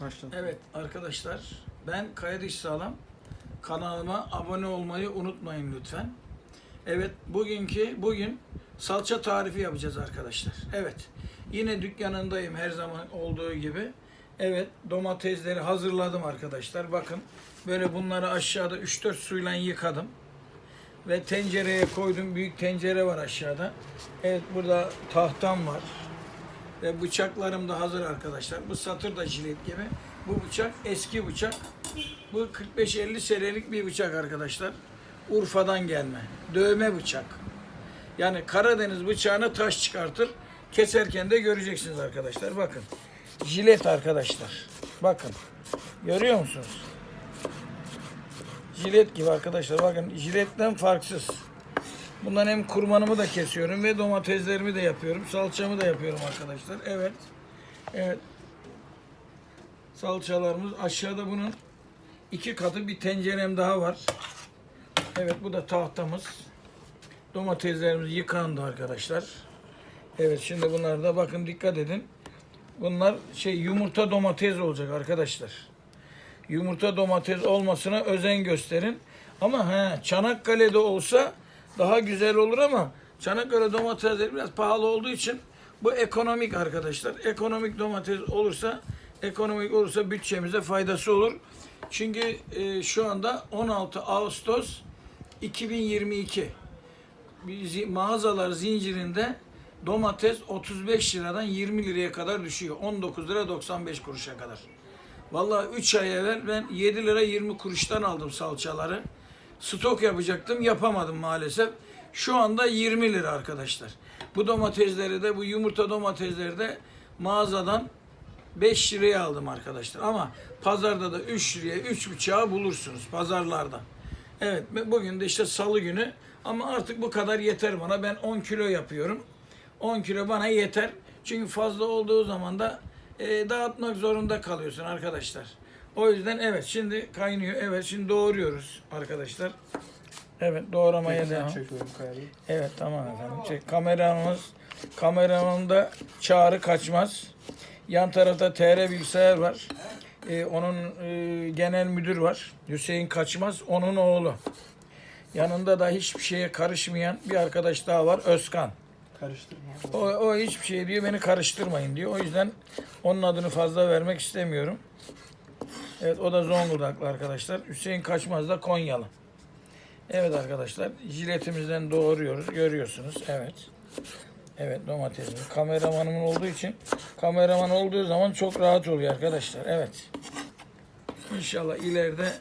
Başladı. Evet arkadaşlar ben Kaya Diş Sağlam kanalıma abone olmayı unutmayın lütfen. Evet bugünkü bugün salça tarifi yapacağız arkadaşlar. Evet yine dükkanındayım her zaman olduğu gibi. Evet domatesleri hazırladım arkadaşlar. Bakın böyle bunları aşağıda 3-4 suyla yıkadım. Ve tencereye koydum. Büyük tencere var aşağıda. Evet burada tahtam var. Ve bıçaklarım da hazır arkadaşlar. Bu satır da jilet gibi. Bu bıçak eski bıçak. Bu 45-50 senelik bir bıçak arkadaşlar. Urfa'dan gelme. Dövme bıçak. Yani Karadeniz bıçağını taş çıkartır. Keserken de göreceksiniz arkadaşlar. Bakın. Jilet arkadaşlar. Bakın. Görüyor musunuz? Jilet gibi arkadaşlar. Bakın jiletten farksız. Bundan hem kurmanımı da kesiyorum ve domateslerimi de yapıyorum. Salçamı da yapıyorum arkadaşlar. Evet. Evet. Salçalarımız aşağıda bunun iki katı bir tencerem daha var. Evet bu da tahtamız. Domateslerimiz yıkandı arkadaşlar. Evet şimdi bunlar da bakın dikkat edin. Bunlar şey yumurta domates olacak arkadaşlar. Yumurta domates olmasına özen gösterin. Ama he, Çanakkale'de olsa daha güzel olur ama Çanakkale domatesleri biraz pahalı olduğu için bu ekonomik arkadaşlar. Ekonomik domates olursa ekonomik olursa bütçemize faydası olur. Çünkü e, şu anda 16 Ağustos 2022 Bizi- mağazalar zincirinde domates 35 liradan 20 liraya kadar düşüyor. 19 lira 95 kuruşa kadar. Vallahi 3 ay evvel ben 7 lira 20 kuruştan aldım salçaları. Stok yapacaktım yapamadım maalesef. Şu anda 20 lira arkadaşlar. Bu domatesleri de bu yumurta domatesleri de mağazadan 5 liraya aldım arkadaşlar. Ama pazarda da 3 liraya 3 bıçağı bulursunuz pazarlarda. Evet bugün de işte salı günü ama artık bu kadar yeter bana. Ben 10 kilo yapıyorum. 10 kilo bana yeter. Çünkü fazla olduğu zaman da e, dağıtmak zorunda kalıyorsun arkadaşlar. O yüzden evet şimdi kaynıyor. Evet şimdi doğruyoruz arkadaşlar. Evet doğramaya devam. Çekiyorum kayayı. Evet tamam efendim. Şey, kameramız kameramın da çağrı kaçmaz. Yan tarafta TR bilgisayar var. Ee, onun e, genel müdür var. Hüseyin Kaçmaz. Onun oğlu. Yanında da hiçbir şeye karışmayan bir arkadaş daha var. Özkan. O, o hiçbir şey diyor beni karıştırmayın diyor. O yüzden onun adını fazla vermek istemiyorum. Evet o da Zonguldaklı arkadaşlar. Hüseyin Kaçmaz da Konyalı. Evet arkadaşlar jiletimizden doğruyoruz. Görüyorsunuz. Evet. Evet domatesimiz. Kameramanımın olduğu için kameraman olduğu zaman çok rahat oluyor arkadaşlar. Evet. İnşallah ileride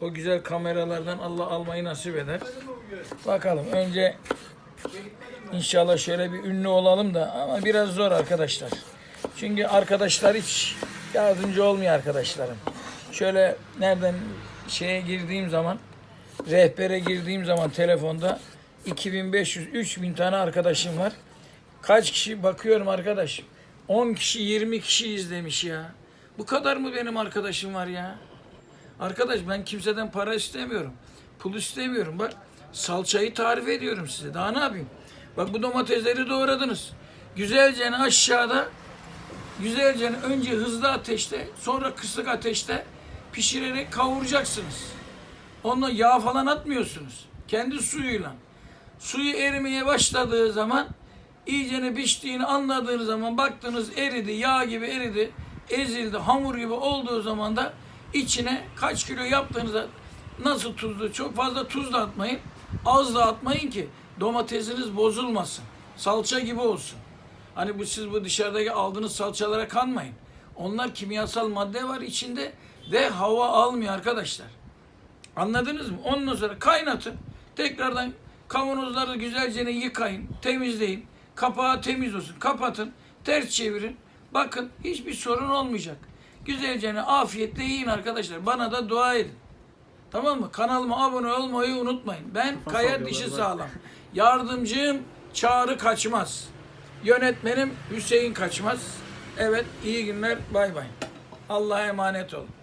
o güzel kameralardan Allah almayı nasip eder. Bakalım önce İnşallah şöyle bir ünlü olalım da ama biraz zor arkadaşlar. Çünkü arkadaşlar hiç yardımcı olmuyor arkadaşlarım. Şöyle nereden şeye girdiğim zaman rehbere girdiğim zaman telefonda 2500 3000 tane arkadaşım var. Kaç kişi bakıyorum arkadaş? 10 kişi 20 kişi izlemiş ya. Bu kadar mı benim arkadaşım var ya? Arkadaş ben kimseden para istemiyorum. Pul istemiyorum. Bak salçayı tarif ediyorum size. Daha ne yapayım? Bak bu domatesleri doğradınız. Güzelce aşağıda güzelce önce hızlı ateşte sonra kısık ateşte pişirerek kavuracaksınız. Onunla yağ falan atmıyorsunuz. Kendi suyuyla. Suyu erimeye başladığı zaman iyicene piştiğini anladığınız zaman baktınız eridi, yağ gibi eridi, ezildi, hamur gibi olduğu zaman da içine kaç kilo yaptığınızda nasıl tuzlu, çok fazla tuz da atmayın, az da atmayın ki domatesiniz bozulmasın. Salça gibi olsun. Hani bu siz bu dışarıdaki aldığınız salçalara kanmayın. Onlar kimyasal madde var içinde ve hava almıyor arkadaşlar. Anladınız mı? Ondan sonra kaynatın. Tekrardan kavanozları güzelce yıkayın, temizleyin. Kapağı temiz olsun. Kapatın, ters çevirin. Bakın hiçbir sorun olmayacak. Güzelce afiyetle yiyin arkadaşlar. Bana da dua edin. Tamam mı? Kanalıma abone olmayı unutmayın. Ben Kaya alıyorlar Dişi. Sağlam. Yardımcım Çağrı Kaçmaz. Yönetmenim Hüseyin Kaçmaz. Evet iyi günler. Bay bay. Allah'a emanet olun.